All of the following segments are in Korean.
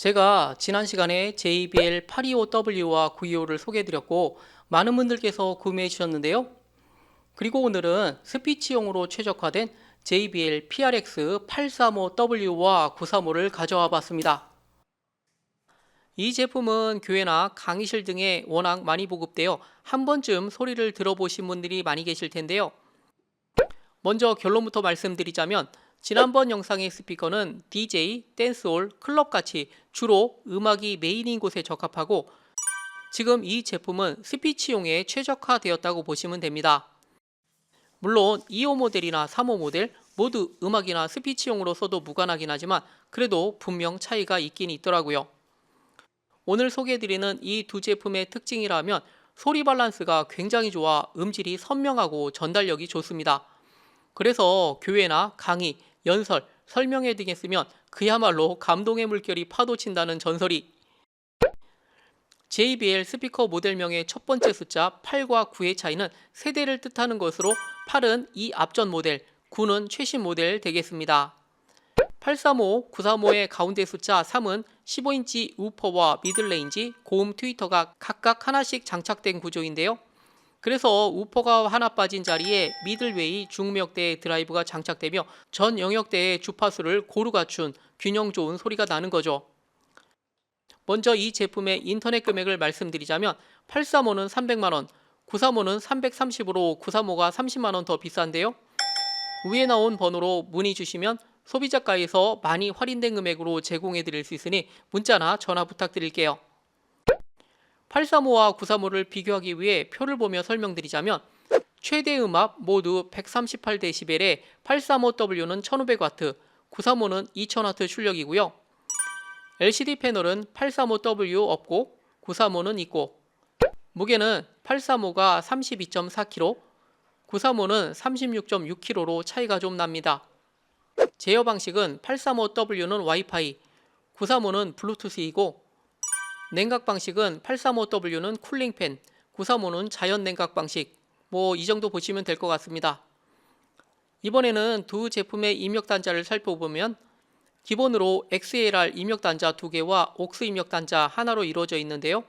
제가 지난 시간에 JBL 825W와 925를 소개해드렸고 많은 분들께서 구매해 주셨는데요. 그리고 오늘은 스피치용으로 최적화된 JBL PRX 835W와 935를 가져와 봤습니다. 이 제품은 교회나 강의실 등에 워낙 많이 보급되어 한 번쯤 소리를 들어보신 분들이 많이 계실 텐데요. 먼저 결론부터 말씀드리자면 지난번 영상의 스피커는 DJ, 댄스홀, 클럽 같이 주로 음악이 메인인 곳에 적합하고 지금 이 제품은 스피치용에 최적화되었다고 보시면 됩니다. 물론 2호 모델이나 3호 모델 모두 음악이나 스피치용으로 써도 무관하긴 하지만 그래도 분명 차이가 있긴 있더라고요. 오늘 소개해드리는 이 두 제품의 특징이라면 소리 밸런스가 굉장히 좋아 음질이 선명하고 전달력이 좋습니다. 그래서 교회나 강의, 연설, 설명회 등에 쓰면 그야말로 감동의 물결이 파도친다는 전설이 JBL 스피커 모델명의 첫 번째 숫자 8과 9의 차이는 세대를 뜻하는 것으로 8은 이 앞전 모델, 9는 최신 모델 되겠습니다. 835, 935의 가운데 숫자 3은 15인치 우퍼와 미들레인지, 고음 트위터가 각각 하나씩 장착된 구조인데요. 그래서 우퍼가 하나 빠진 자리에 미들웨이 중음역대의 드라이브가 장착되며 전 영역대의 주파수를 고루 갖춘 균형 좋은 소리가 나는 거죠. 먼저 이 제품의 인터넷 금액을 말씀드리자면 835는 300만원, 935는 330으로 935가 30만원 더 비싼데요. 위에 나온 번호로 문의 주시면 소비자가에서 많이 할인된 금액으로 제공해 드릴 수 있으니 문자나 전화 부탁드릴게요. 835와 935를 비교하기 위해 표를 보며 설명드리자면 최대 음압 모두 138dB에 835W는 1500W, 935는 2000W 출력이고요. LCD 패널은 835W 없고 935는 있고 무게는 835가 32.4kg, 935는 36.6kg로 차이가 좀 납니다. 제어 방식은 835W는 와이파이, 935는 블루투스이고 냉각 방식은 835W는 쿨링팬, 935는 자연 냉각 방식. 뭐 이 정도 보시면 될 것 같습니다. 이번에는 두 제품의 입력 단자를 살펴보면 기본으로 XLR 입력 단자 두 개와 옥스 입력 단자 하나로 이루어져 있는데요.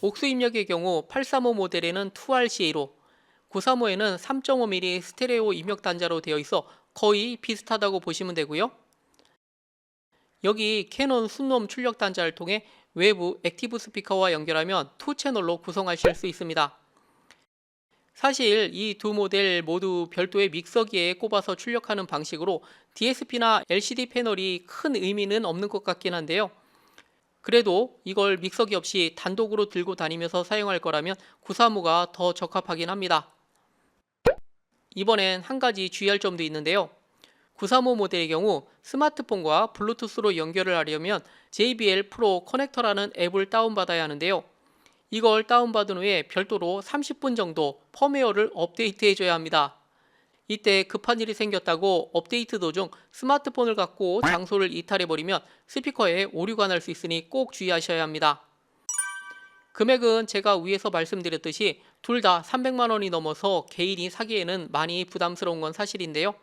옥스 입력의 경우 835 모델에는 2RCA로 935에는 3.5mm 스테레오 입력 단자로 되어 있어 거의 비슷하다고 보시면 되고요. 여기 캐논 순놈 출력 단자를 통해 외부 액티브 스피커와 연결하면 투 채널로 구성하실 수 있습니다. 사실 이 두 모델 모두 별도의 믹서기에 꼽아서 출력하는 방식으로 DSP나 LCD 패널이 큰 의미는 없는 것 같긴 한데요. 그래도 이걸 믹서기 없이 단독으로 들고 다니면서 사용할 거라면 935가 더 적합하긴 합니다. 이번엔 한 가지 주의할 점도 있는데요. 935 모델의 경우 스마트폰과 블루투스로 연결을 하려면 JBL 프로 커넥터라는 앱을 다운받아야 하는데요. 이걸 다운받은 후에 별도로 30분 정도 펌웨어를 업데이트 해줘야 합니다. 이때 급한 일이 생겼다고 업데이트 도중 스마트폰을 갖고 장소를 이탈해버리면 스피커에 오류가 날 수 있으니 꼭 주의하셔야 합니다. 금액은 제가 위에서 말씀드렸듯이 둘 다 300만 원이 넘어서 개인이 사기에는 많이 부담스러운 건 사실인데요.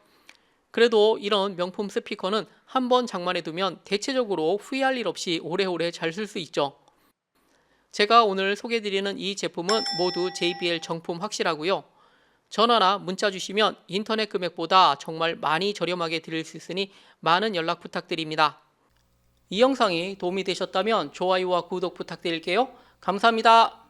그래도 이런 명품 스피커는 한 번 장만해 두면 대체적으로 후회할 일 없이 오래오래 잘 쓸 수 있죠. 제가 오늘 소개드리는 이 제품은 모두 JBL 정품 확실하고요. 전화나 문자 주시면 인터넷 금액보다 정말 많이 저렴하게 드릴 수 있으니 많은 연락 부탁드립니다. 이 영상이 도움이 되셨다면 좋아요와 구독 부탁드릴게요. 감사합니다.